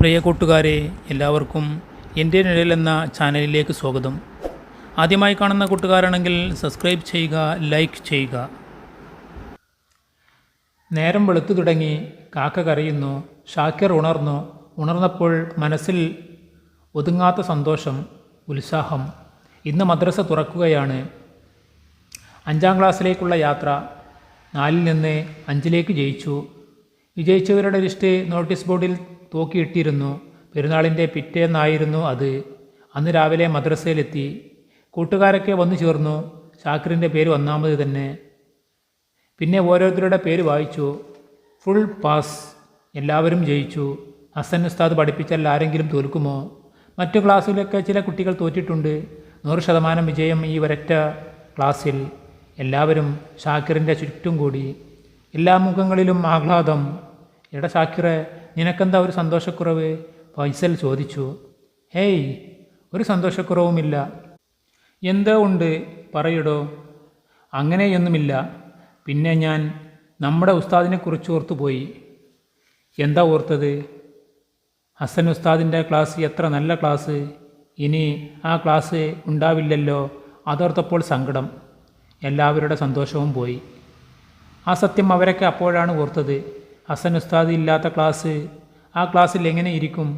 പ്രിയ കൂട്ടുകാരെ എല്ലാവർക്കും എന്റെ നിഴൽ എന്ന ചാനലിലേക്ക് സ്വാഗതം. ആദ്യമായി കാണുന്ന കൂട്ടുകാരാണെങ്കിൽ സബ്സ്ക്രൈബ് ചെയ്യുക ലൈക്ക് ചെയ്യുക. നേരം വെളുത്തു തുടങ്ങി കാക്ക കരയുന്നു ഷാക്കിർ ഉണർന്നു. ഉണർന്നപ്പോൾ മനസ്സിൽ ഒതുങ്ങാത്ത സന്തോഷം ഉത്സാഹം. ഇന്ന് മദ്രസ തുറക്കുകയാണ്. അഞ്ചാം ക്ലാസ്സിലേക്കുള്ള യാത്ര നാലിൽ നിന്ന് അഞ്ചിലേക്ക് ജയിച്ചു. വിജയിച്ചവരുടെ ലിസ്റ്റ് നോട്ടീസ് ബോർഡിൽ തൂക്കിയിട്ടിരുന്നു. പെരുന്നാളിന്റെ പിറ്റേന്നായിരുന്നു അത്. അന്ന് രാവിലെ മദ്രസയിലെത്തി. കൂട്ടുകാരൊക്കെ വന്നു ചേർന്നു. ഷാക്കിറിന്റെ പേര് ഒന്നാമത് തന്നെ. പിന്നെ ഓരോരുത്തരുടെ പേര് വായിച്ചു. Full pass. എല്ലാവരും ജയിച്ചു. ഹസൻ ഉസ്താദ് പഠിപ്പിച്ചാൽ ആരെങ്കിലും തോൽക്കുമോ? മറ്റു ക്ലാസ്സിലൊക്കെ ചില കുട്ടികൾ തോറ്റിട്ടുണ്ട്. നൂറ് ശതമാനം വിജയം ഈ ഒരൊറ്റ ക്ലാസ്സിൽ. എല്ലാവരും ഷാക്കിറിന്റെ ചുറ്റും കൂടി. എല്ലാ മുഖങ്ങളിലും ആഹ്ലാദം. എടാ ഷാക്കിറെ നിനക്കെന്താ ഒരു സന്തോഷക്കുറവ്? ഫൈസൽ ചോദിച്ചു ഹേയ് ഒരു സന്തോഷക്കുറവുമില്ല. എന്തോ ഉണ്ട് പറയടോ. അങ്ങനെയൊന്നുമില്ല. പിന്നെ ഞാൻ നമ്മുടെ ഉസ്താദിനെ ഉസ്താദിനെക്കുറിച്ച് ഓർത്തുപോയി എന്താ ഓർത്തത്? ഹസൻ ഉസ്താദിന്റെ ക്ലാസ് എത്ര നല്ല ക്ലാസ്. ഇനി ആ ക്ലാസ് ഉണ്ടാവില്ലല്ലോ. അതോർത്തപ്പോൾ സങ്കടം. എല്ലാവരുടെ സന്തോഷവും പോയി. ആ സത്യം അവരൊക്കെ അപ്പോഴാണ് ഓർത്തത്. ഹസൻ ഉസ്താദി ഇല്ലാത്ത ക്ലാസ് ആ ക്ലാസ്സിൽ എങ്ങനെ ഇരിക്കും?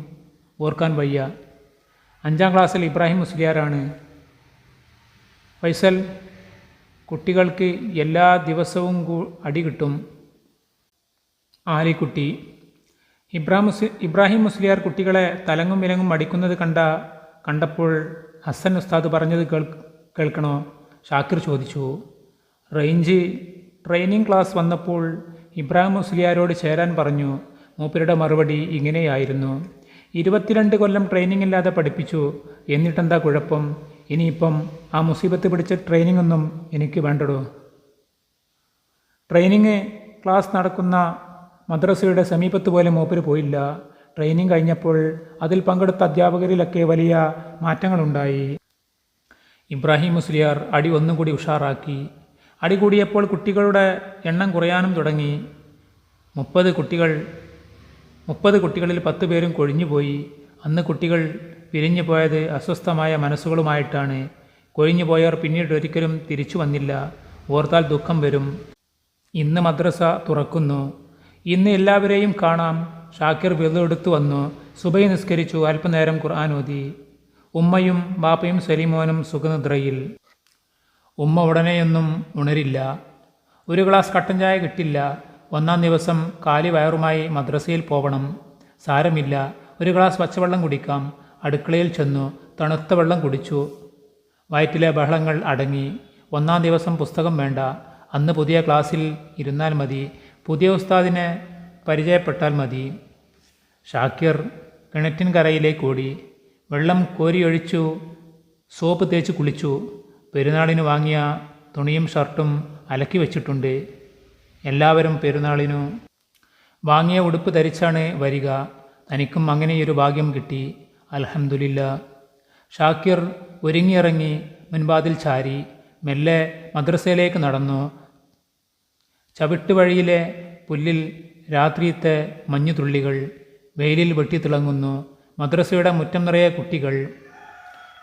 ഓർക്കാൻ വയ്യ. അഞ്ചാം ക്ലാസ്സിൽ ഇബ്രാഹിം മുസ്ലിയാരാണ്. ഫൈസൽ കുട്ടികൾക്ക് എല്ലാ ദിവസവും അടി കിട്ടും. ആലിക്കുട്ടി ഇബ്രാഹിം മുസ് ഇബ്രാഹിം മുസ്ലിയാർ കുട്ടികളെ തലങ്ങും വിലങ്ങും അടിക്കുന്നത് കണ്ട കണ്ടപ്പോൾ ഹസൻ ഉസ്താദ് പറഞ്ഞത് കേൾ കേൾക്കണോ? ഷാക്കിർ ചോദിച്ചു. റേഞ്ച് ട്രെയിനിങ് ക്ലാസ് വന്നപ്പോൾ ഇബ്രാഹിം മുസ്ലിയാരോട് ചേരാൻ പറഞ്ഞു മൂപ്പരുടെ മറുപടി ഇങ്ങനെയായിരുന്നു. ഇരുപത്തിരണ്ട് കൊല്ലം ട്രെയിനിങ് ഇല്ലാതെ പഠിപ്പിച്ചു. എന്നിട്ടെന്താ കുഴപ്പം? ഇനിയിപ്പം ആ മുസീബത്ത് പിടിച്ച ട്രെയിനിങ് ഒന്നും എനിക്ക് വേണ്ടടോ? ട്രെയിനിങ് ക്ലാസ് നടക്കുന്ന മദ്രസയുടെ സമീപത്ത് പോലും മൂപ്പര് പോയില്ല. ട്രെയിനിങ് കഴിഞ്ഞപ്പോൾ അതിൽ പങ്കെടുത്ത അധ്യാപകരിലൊക്കെ വലിയ മാറ്റങ്ങളുണ്ടായി. ഇബ്രാഹിം മുസ്ലിയാർ അടി ഒന്നും കൂടി ഉഷാറാക്കി. അടി കൂടിയപ്പോൾ കുട്ടികളുടെ എണ്ണം കുറയാനും തുടങ്ങി. മുപ്പത് കുട്ടികൾ മുപ്പത് കുട്ടികളിൽ പത്ത് പേരും കൊഴിഞ്ഞുപോയി അന്ന് കുട്ടികൾ പിരിഞ്ഞു പോയത് അസ്വസ്ഥമായ മനസ്സുകളുമായിട്ടാണ്. കൊഴിഞ്ഞു പോയവർ പിന്നീട് ഒരിക്കലും തിരിച്ചു വന്നില്ല. ഓർത്താൽ ദുഃഖം വരും. ഇന്ന് മദ്രസ തുറക്കുന്നു. ഇന്ന് എല്ലാവരെയും കാണാം. ഷാക്കിർ വിറുതെടുത്തു വന്നു. സുബൈ നിസ്കരിച്ചു. അല്പനേരം ഖുർആൻ ഓതി. ഉമ്മയും ബാപ്പയും സലീമോനും സുഖനിദ്രയിൽ. ഉമ്മ ഉടനെയൊന്നും ഉണരില്ല. ഒരു ഗ്ലാസ് കട്ടൻ ചായ കിട്ടില്ല. ഒന്നാം ദിവസം കാലി വയറുമായി മദ്രസയിൽ പോകണം. സാരമില്ല. ഒരു ഗ്ലാസ് പച്ചവെള്ളം കുടിക്കാം. അടുക്കളയിൽ ചെന്നു തണുത്ത വെള്ളം കുടിച്ചു. വയറ്റിലെ ബഹളങ്ങൾ അടങ്ങി. ഒന്നാം ദിവസം പുസ്തകം വേണ്ട. അന്ന് പുതിയ ക്ലാസ്സിൽ ഇരുന്നാൽ മതി. പുതിയ ഉസ്താദിനെ പരിചയപ്പെട്ടാൽ മതി. ഷാക്കിർ കിണറ്റിൻ കരയിലേക്ക് ഓടി. വെള്ളം കോരിയൊഴിച്ചു. സോപ്പ് തേച്ച് കുളിച്ചു. പെരുന്നാളിന് വാങ്ങിയ തുണിയും ഷർട്ടും അലക്കി വച്ചിട്ടുണ്ട്. എല്ലാവരും പെരുന്നാളിനു വാങ്ങിയ ഉടുപ്പ് ധരിച്ചാണ് വരിക. തനിക്കും അങ്ങനെയൊരു ഭാഗ്യം കിട്ടി. അലഹമുല്ല ഷാക്കിർ ഒരുങ്ങിയിറങ്ങി മുൻപാതിൽ ചാരി മെല്ലെ മദ്രസയിലേക്ക് നടന്നു. ചവിട്ടുവഴിയിലെ പുല്ലിൽ രാത്രിയത്തെ മഞ്ഞുതുള്ളികൾ വെയിലിൽ വെട്ടിത്തിളങ്ങുന്നു. മദ്രസയുടെ മുറ്റം നിറയെ കുട്ടികൾ.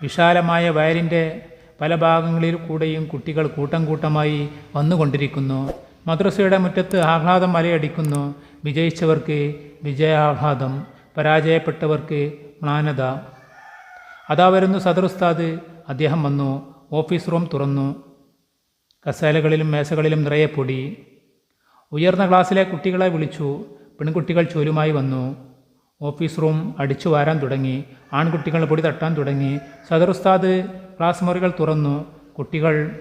വിശാലമായ വയലിന്റെ പല ഭാഗങ്ങളിൽ കൂടെയും കുട്ടികൾ കൂട്ടം കൂട്ടമായി വന്നുകൊണ്ടിരിക്കുന്നു. മദ്രസയുടെ മുറ്റത്ത് ആഹ്ലാദം മലയടിക്കുന്നു. വിജയിച്ചവർക്ക് വിജയാഹ്ലാദം പരാജയപ്പെട്ടവർക്ക് മ്ലാനത. അതാ വരുന്നു സദർ ഉസ്താദ്. അദ്ദേഹം വന്നു. ഓഫീസ് റൂം തുറന്നു. കസേലകളിലും മേശകളിലും നിറയെ പൊടി. ഉയർന്ന ക്ലാസ്സിലെ കുട്ടികളെ വിളിച്ചു. പെൺകുട്ടികൾ ചോലുമായി വന്നു. ഓഫീസ് റൂം അടിച്ചു വാരാൻ തുടങ്ങി. ആൺകുട്ടികൾ പൊടി തട്ടാൻ തുടങ്ങി. സദർ ഉസ്താദ് ക്ലാസ് മുറികൾ തുറന്നു കുട്ടികൾ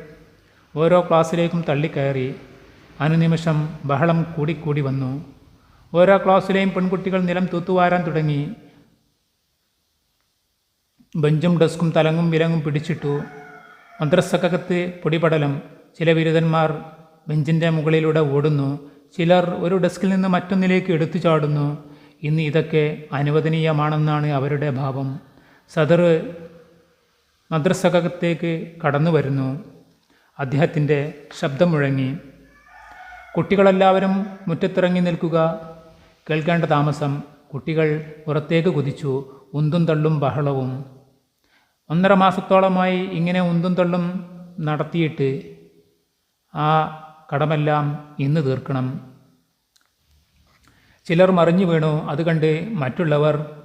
ഓരോ ക്ലാസ്സിലേക്കും തള്ളിക്കയറി. അനുനിമിഷം ബഹളം കൂടിക്കൂടി വന്നു. ഓരോ ക്ലാസ്സിലെയും പെൺകുട്ടികൾ നിലം തൂത്തുവാരാൻ തുടങ്ങി. ബെഞ്ചും ഡെസ്കും തലങ്ങും വിലങ്ങും പിടിച്ചിട്ടു. മദ്രസക്കകത്ത് പൊടിപടലം. ചില ബിരുദന്മാർ ബെഞ്ചിന്റെ മുകളിലൂടെ ഓടുന്നു. ചിലർ ഒരു ഡെസ്കിൽ നിന്ന് മറ്റൊന്നിലേക്ക് എടുത്തു ചാടുന്നു. ഇന്ന് ഇതൊക്കെ അനുവദനീയമാണെന്നാണ് അവരുടെ ഭാവം. സദർ മദ്രസകത്തേക്ക് കടന്നു വരുന്നു. അദ്ദേഹത്തിന്റെ ശബ്ദം മുഴങ്ങി. കുട്ടികളെല്ലാവരും മുറ്റത്തിറങ്ങി നിൽക്കുക. കേൾക്കേണ്ട താമസം. കുട്ടികൾ പുറത്തേക്ക് കുതിച്ചു. ഉന്തും തള്ളും ബഹളവും. ഒന്നര മാസത്തോളമായി ഇങ്ങനെ ഉന്തും തള്ളും നടത്തിയിട്ട് ആ കടമെല്ലാം ഇന്ന് തീർക്കണം. ചിലർ മറിഞ്ഞു വീണു. അത് കണ്ട് മറ്റുള്ളവർ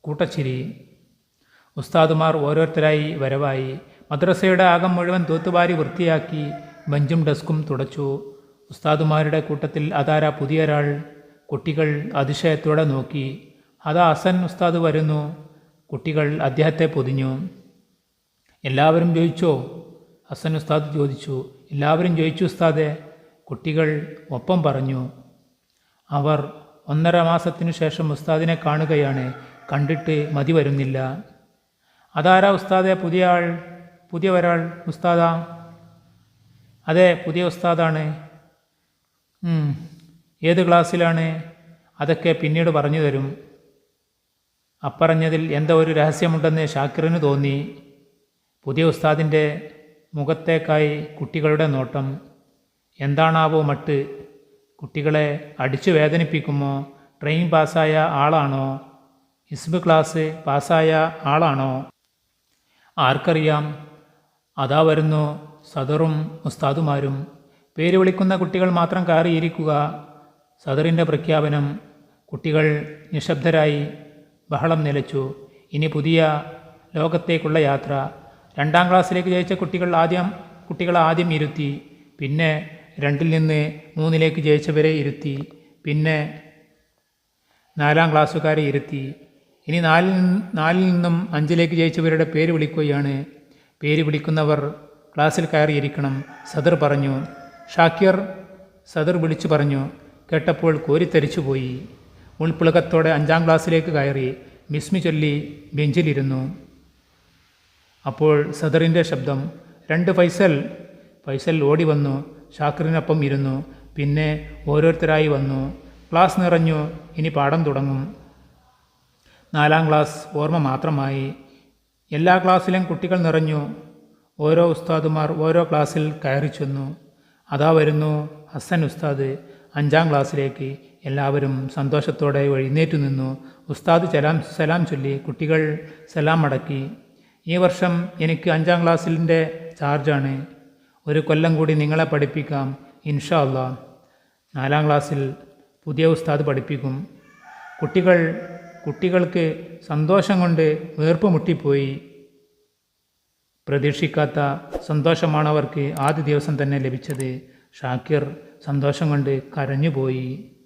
കൂട്ടച്ചിരി. ഉസ്താദുമാർ ഓരോരുത്തരായി വരവായി. മദ്രസയുടെ ആകം മുഴുവൻ തൂത്തുവാരി വൃത്തിയാക്കി ബെഞ്ചും ഡെസ്കും തുടച്ചു. ഉസ്താദുമാരുടെ കൂട്ടത്തിൽ അതാരാ പുതിയൊരാൾ? കുട്ടികൾ അതിശയത്തോടെ നോക്കി. അതാ അസൻ ഉസ്താദ് വരുന്നു. കുട്ടികൾ അദ്ദേഹത്തെ പൊതിഞ്ഞു. എല്ലാവരും ചോദിച്ചോ? അസൻ ഉസ്താദ് ചോദിച്ചു. എല്ലാവരും ചോദിച്ചു ഉസ്താദെ. കുട്ടികൾ ഒപ്പം പറഞ്ഞു. അവർ ഒന്നര മാസത്തിനു ശേഷം ഉസ്താദിനെ കാണുകയാണ്. കണ്ടിട്ട് മതി വരുന്നില്ല. അതാരാ ഉസ്താദെ? പുതിയ ആൾ പുതിയ ഒരാൾ ഉസ്താദാ? അതെ പുതിയ ഉസ്താദാണ്. ഏത് ക്ലാസ്സിലാണ്? അതൊക്കെ പിന്നീട് പറഞ്ഞു തരും. അപ്പറഞ്ഞതിൽ എന്തോ ഒരു രഹസ്യമുണ്ടെന്ന് ഷാക്കിറിന് തോന്നി. പുതിയ ഉസ്താദിന്റെ മുഖത്തേക്കായി കുട്ടികളുടെ നോട്ടം. എന്താണാവോ മട്ട്? കുട്ടികളെ അടിച്ചു വേദനിപ്പിക്കുമോ? ട്രെയിൻ പാസ്സായ ആളാണോ? ഇസ്ബ് ക്ലാസ് പാസ്സായ ആളാണോ? ആർക്കറിയാം? അതാ വരുന്നു സദറും ഉസ്താദുമാരും. പേര് വിളിക്കുന്ന കുട്ടികൾ മാത്രം കയറിയിരിക്കുക. സദറിന്റെ പ്രഖ്യാപനം. കുട്ടികൾ നിശബ്ദരായി ബഹളം നിലച്ചു. ഇനി പുതിയ ലോകത്തേക്കുള്ള യാത്ര. രണ്ടാം ക്ലാസ്സിലേക്ക് ജയിച്ച കുട്ടികൾ ആദ്യം കുട്ടികൾ ആദ്യം ഇരുത്തി. പിന്നെ രണ്ടിൽ നിന്ന് മൂന്നിലേക്ക് ജയിച്ചവരെ ഇരുത്തി. പിന്നെ നാലാം ക്ലാസ്സുകാരെ ഇരുത്തി. ഇനി നാലിൽ നാലിൽ നിന്നും അഞ്ചിലേക്ക് ജയിച്ചവരുടെ പേര് വിളിക്കുകയാണ്. പേര് വിളിക്കുന്നവർ ക്ലാസ്സിൽ കയറിയിരിക്കണം. സദർ പറഞ്ഞു. ഷാക്കിർ സദർ വിളിച്ചു പറഞ്ഞു. കേട്ടപ്പോൾ കോരിത്തരിച്ചുപോയി ഉൾപ്പുളകത്തോടെ അഞ്ചാം ക്ലാസ്സിലേക്ക് കയറി മിസ്മി ചൊല്ലി ബെഞ്ചിലിരുന്നു. അപ്പോൾ സദറിന്റെ ശബ്ദം രണ്ട് ഫൈസൽ. ഫൈസൽ ഓടി വന്നു. ഷാക്കിറിനൊപ്പം ഇരുന്നു. പിന്നെ ഓരോരുത്തരായി വന്നു. ക്ലാസ് നിറഞ്ഞു. ഇനി പാഠം തുടങ്ങും. നാലാം ക്ലാസ് ഓർമ്മ മാത്രമായി എല്ലാ ക്ലാസ്സിലും കുട്ടികൾ നിറഞ്ഞു. ഓരോ ഉസ്താദുമാർ ഓരോ ക്ലാസ്സിൽ കയറി ചെന്നു. അതാ വരുന്നു ഹസൻ ഉസ്താദ്. അഞ്ചാം ക്ലാസ്സിലേക്ക് എല്ലാവരും സന്തോഷത്തോടെ എഴുന്നേറ്റു നിന്നു. ഉസ്താദ് സലാം സലാം ചൊല്ലി കുട്ടികൾ സലാം മടക്കി ഈ വർഷം എനിക്ക് അഞ്ചാം ക്ലാസ്സിന്റെ ചാർജാണ്. ഒരു കൊല്ലം കൂടി നിങ്ങളെ പഠിപ്പിക്കാം ഇൻഷാ അല്ലാ നാലാം ക്ലാസ്സിൽ പുതിയ ഉസ്താദ് പഠിപ്പിക്കും. കുട്ടികൾ കുട്ടികൾക്ക് സന്തോഷം കൊണ്ട് വേർപ്പ് മുട്ടിപ്പോയി. പ്രതീക്ഷിക്കാത്ത സന്തോഷമാണ് അവർക്ക് ആദ്യ ദിവസം തന്നെ ലഭിച്ചത്. ഷാക്കിർ സന്തോഷം കൊണ്ട് കരഞ്ഞുപോയി.